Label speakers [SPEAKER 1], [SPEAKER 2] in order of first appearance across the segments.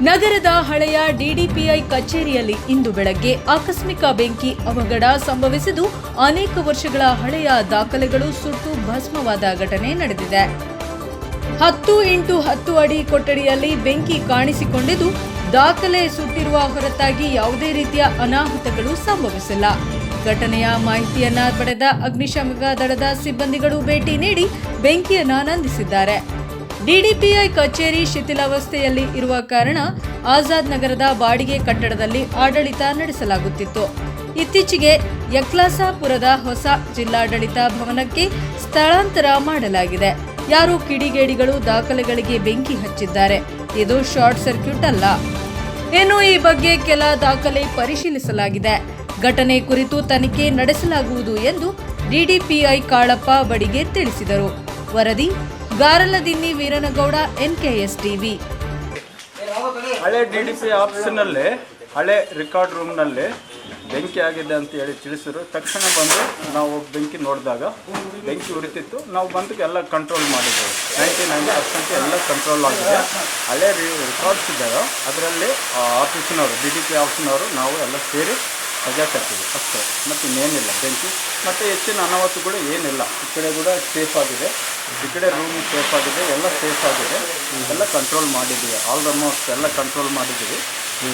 [SPEAKER 1] ನಗರದ ಹಳೆಯ ಡಿಡಿಪಿಐ ಕಚೇರಿಯಲ್ಲಿ ಇಂದು ಬೆಳಗ್ಗೆ ಆಕಸ್ಮಿಕ ಬೆಂಕಿ ಅವಘಡ ಸಂಭವಿಸಿದ್ದು ಅನೇಕ ವರ್ಷಗಳ ಹಳೆಯ ದಾಖಲೆಗಳು ಸುಟ್ಟು ಭಸ್ಮವಾದ ಘಟನೆ ನಡೆದಿದೆ. ಹತ್ತು ಇಂಟು ಹತ್ತು ಅಡಿ ಕೊಠಡಿಯಲ್ಲಿ ಬೆಂಕಿ ಕಾಣಿಸಿಕೊಂಡಿದ್ದು ದಾಖಲೆ ಸುಟ್ಟಿರುವ ಹೊರತಾಗಿ ಯಾವುದೇ ರೀತಿಯ ಅನಾಹುತಗಳು ಸಂಭವಿಸಿಲ್ಲ. ಘಟನೆಯ ಮಾಹಿತಿಯನ್ನ ಪಡೆದ ಅಗ್ನಿಶಾಮಕ ದಳದ ಸಿಬ್ಬಂದಿಗಳು ಭೇಟಿ ನೀಡಿ ಬೆಂಕಿಯನ್ನು ನಂದಿಸಿದ್ದಾರೆ. ಡಿಡಿಪಿಐ ಕಚೇರಿ ಶಿಥಿಲಾವಸ್ಥೆಯಲ್ಲಿ ಇರುವ ಕಾರಣ ಆಜಾದ್ ನಗರದ ಬಾಡಿಗೆ ಕಟ್ಟಡದಲ್ಲಿ ಆಡಳಿತ ನಡೆಸಲಾಗುತ್ತಿತ್ತು. ಇತ್ತೀಚೆಗೆ ಯಕ್ಲಾಸಾಪುರದ ಹೊಸ ಜಿಲ್ಲಾಡಳಿತ ಭವನಕ್ಕೆ ಸ್ಥಳಾಂತರ ಮಾಡಲಾಗಿದೆ. ಯಾರು ಕಿಡಿಗೇಡಿಗಳು ದಾಖಲೆಗಳಿಗೆ ಬೆಂಕಿ ಹಚ್ಚಿದ್ದಾರೆ. ಇದು ಶಾರ್ಟ್ ಸರ್ಕ್ಯೂಟ್ ಅಲ್ಲ. ಇನ್ನು ಈ ಬಗ್ಗೆ ಕೆಲ ದಾಖಲೆ ಪರಿಶೀಲಿಸಲಾಗಿದೆ. ಘಟನೆ ಕುರಿತು ತನಿಖೆ ನಡೆಸಲಾಗುವುದು ಎಂದು ಡಿಡಿಪಿಐ ಕಾಳಪ್ಪ ಬಡಿಗೆ ತಿಳಿಸಿದರು. ವರದಿ ಗಾರಲದಿನ್ನಿ ವೀರನಗೌಡ, ಎನ್ಕೆಎಸ್ ಟಿವಿ.
[SPEAKER 2] ಹಳೆ ಡಿ ಡಿ ಸಿ ಆಫೀಸಿನಲ್ಲಿ, ಹಳೆ ರೆಕಾರ್ಡ್ ರೂಮ್ನಲ್ಲಿ ಬೆಂಕಿ ಆಗಿದೆ ಅಂತ ಹೇಳಿ ತಿಳಿಸಿದ್ರು. ತಕ್ಷಣ ಬಂದು ನಾವು ಬೆಂಕಿ ನೋಡಿದಾಗ ಬೆಂಕಿ ಉರಿತಿತ್ತು. ನಾವು ಬಂದು ಎಲ್ಲ ಕಂಟ್ರೋಲ್ ಮಾಡಿದ್ದೆವು. ನೈಂಟಿ ನೈನ್ ಪರ್ಸೆಂಟ್ ಎಲ್ಲ ಕಂಟ್ರೋಲ್ ಆಗಿದೆ. ಹಳೆ ರೆಕಾರ್ಡ್ಸ್ ಇದ್ದಾವೆ. ಅದರಲ್ಲಿ ಆಫೀಸಿನವರು, ಡಿ ಡಿ ಪಿ ಆಫೀಸಿನವರು, ನಾವು ಎಲ್ಲ ಸೇರಿ ಕಟ್ತೀವಿ ಅಷ್ಟೇ. ಮತ್ತು ಇನ್ನೇನಿಲ್ಲ. ಬೆಂಕಿ. ಮತ್ತು ಹೆಚ್ಚಿನ ಅನಾಹುತಗಳು ಏನಿಲ್ಲ. ಈ ಕಡೆ ಕೂಡ ಸೇಫ್ ಆಗಿದೆ. ಈ ಕಡೆ ರೂಮ್ ಸೇಫ್ ಆಗಿದೆ. ಎಲ್ಲ ಸೇಫ್ ಆಗಿದೆ. ಎಲ್ಲ ಕಂಟ್ರೋಲ್ ಮಾಡಿದ್ದೀವಿ. ಆಲ್ಮೋಸ್ಟ್ ಎಲ್ಲ ಕಂಟ್ರೋಲ್ ಮಾಡಿದ್ದೀವಿ.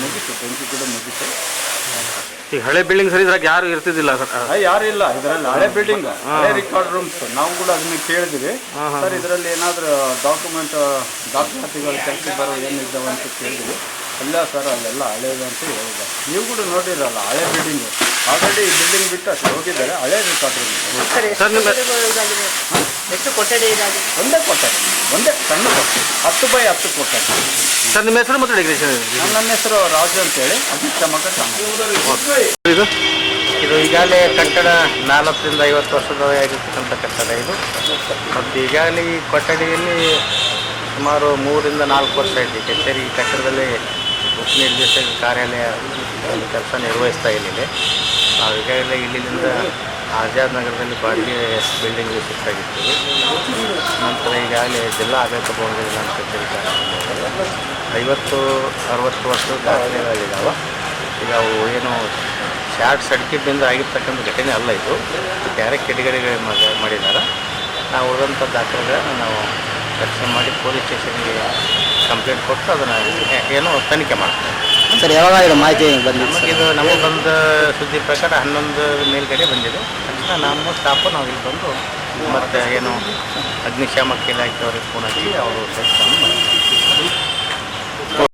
[SPEAKER 2] ಮುಗಿತು. ಬೆಂಕಿ ಕೂಡ ಮುಗೀತು.
[SPEAKER 3] ಈಗ ಹಳೆ ಬಿಲ್ಡಿಂಗ್ ಸರಿ ಇದ್ರಾಗ ಯಾರು ಇರ್ತಿದ್ದಿಲ್ಲ ಸರ್?
[SPEAKER 2] ಯಾರು ಇಲ್ಲ. ಇದರಲ್ಲಿ ಹಳೆ ಬಿಲ್ಡಿಂಗ್ ಹಳೆ ರೆಕಾರ್ಡ್ ರೂಮ್ಸ್ ನಾವು ಕೂಡ ಅದನ್ನ ಕೇಳಿದ್ವಿ. ಸರ್ ಇದರಲ್ಲಿ ಏನಾದರೂ ಡಾಕ್ಯುಮೆಂಟ್ ದಾಖಲಾತಿಗಳು ಕೆಲಸ ಬರೋ ಏನಿದ್ದಾವೆ ಅಂತ ಕೇಳಿದ್ವಿ. ಇಲ್ಲ ಸರ್ ಅಲ್ಲೆಲ್ಲ ಹಳೇದು ಅಂತ ಹೇಳಿದ್ದಾರೆ. ನೀವು ಕೂಡ ನೋಡಿರಲ್ಲ ಹಳೆ ಬಿಲ್ಡಿಂಗು ಆಲ್ರೆಡಿ ಈ ಬಿಲ್ಡಿಂಗ್ ಬಿಟ್ಟು ಅಷ್ಟು ಹೋಗಿದ್ದಾರೆ ಹಳೆ ರಿಕಾರ್ಡ್ ರೂಮ್
[SPEAKER 3] ಸರ್ ನಿಮ್ಮ
[SPEAKER 4] ಎಷ್ಟು ಕೊಠಡಿ ಇದಾಗಿದೆ
[SPEAKER 2] ಒಂದೇ ಕೊಠಡಿ ಒಂದೇ ಸಣ್ಣ ಕೊಠಡಿ ಹತ್ತು ಬೈ ಹತ್ತು ಕೊಠಡಿ.
[SPEAKER 3] ಸರ್ ನಿಮ್ಮ ಹೆಸರು ಮತ್ತು ಡೆಗ್ರೇಷನ್
[SPEAKER 2] ನನ್ನ ಹೆಸರು ರಾಜು ಅಂತೇಳಿ ಚಮಕ
[SPEAKER 3] ಇದು?
[SPEAKER 5] ಇದು ಈಗಾಗಲೇ ಕಟ್ಟಡ ನಾಲ್ಕರಿಂದ ಐವತ್ತು ವರ್ಷದವಾಗಿರ್ತಕ್ಕಂಥ ಕಟ್ಟಡ ಇದು. ಮತ್ತು ಈಗಾಗಲೇ ಈ ಕೊಠಡಿಯಲ್ಲಿ ಸುಮಾರು ಮೂರಿಂದ ನಾಲ್ಕು ವರ್ಷ ಆಯಿತು ಈ ಕಚೇರಿ ಈ ಕಟ್ಟಡದಲ್ಲಿ. ಉಪನಿರ್ದೇಶಕ ಕಾರ್ಯಾಲಯ ಒಂದು ಕೆಲಸ ನಿರ್ವಹಿಸ್ತಾ ಇಲ್ಲಿದೆ. ನಾವು ಈಗಾಗಲೇ ಇಲ್ಲಿಂದ ಆಜಾದ್ ನಗರದಲ್ಲಿ ಬಾಡಿಗೆ ಬಿಲ್ಡಿಂಗ್ ಶಿಫ್ಟ್ ಆಗಿರ್ತೀವಿ ನಂತರ ಈಗಾಗಲೇ ಜಿಲ್ಲಾ ಆಡಳಿತ ಭವನದಲ್ಲಿ ನಾನು ಕಚೇರಿ ಐವತ್ತು, ಅರವತ್ತು ವರ್ಷದ ದಾಖಲೆಗಳಿದ್ದಾವೆ ಈಗ ಅವು ಏನು ಶಾರ್ಟ್ ಸರ್ಕ್ಯೂಟ್ನಿಂದ ಆಗಿರ್ತಕ್ಕಂಥ ಘಟನೆ ಅಲ್ಲ ಇದು. ಯಾರೇ ಕಿಡಿಗಡೆಗಳು ಮಾಡಿ- ಮಾಡಿದ್ದಾರೆ ನಾವು ಹೋದಂಥ ದಾಖಲೆಗಳನ್ನು ನಾವು ರಕ್ಷಣೆ ಮಾಡಿ ಪೊಲೀಸ್ ಸ್ಟೇಷನ್ಗೆ ಕಂಪ್ಲೇಂಟ್ ಕೊಟ್ಟು ಅದನ್ನು ಏನೋ ತನಿಖೆ ಮಾಡ್ತಾರೆ.
[SPEAKER 4] ಸರ್ ಯಾವಾಗ ಇದು ಮಾಹಿತಿ ಬಂದಿದೆ
[SPEAKER 5] ನಮಗಿದು ನಮಗೆ ಬಂದ ಸುದ್ದಿ ಪ್ರಕಾರ ಹನ್ನೊಂದು ಮೇಲ್ಗಡೆ ಬಂದಿದೆ. ತಕ್ಷಣ ನಮ್ಮ ಸ್ಟಾಫು ನಾವು ಇಲ್ಲಿ ಬಂದು ಮತ್ತು ಏನು ಅಗ್ನಿಶಾಮಕ ಇಲಾಖೆಯವರಿಗೆ ಫೋನ್ ಹಚ್ಚಿ ಅವರು ಸಹಿತ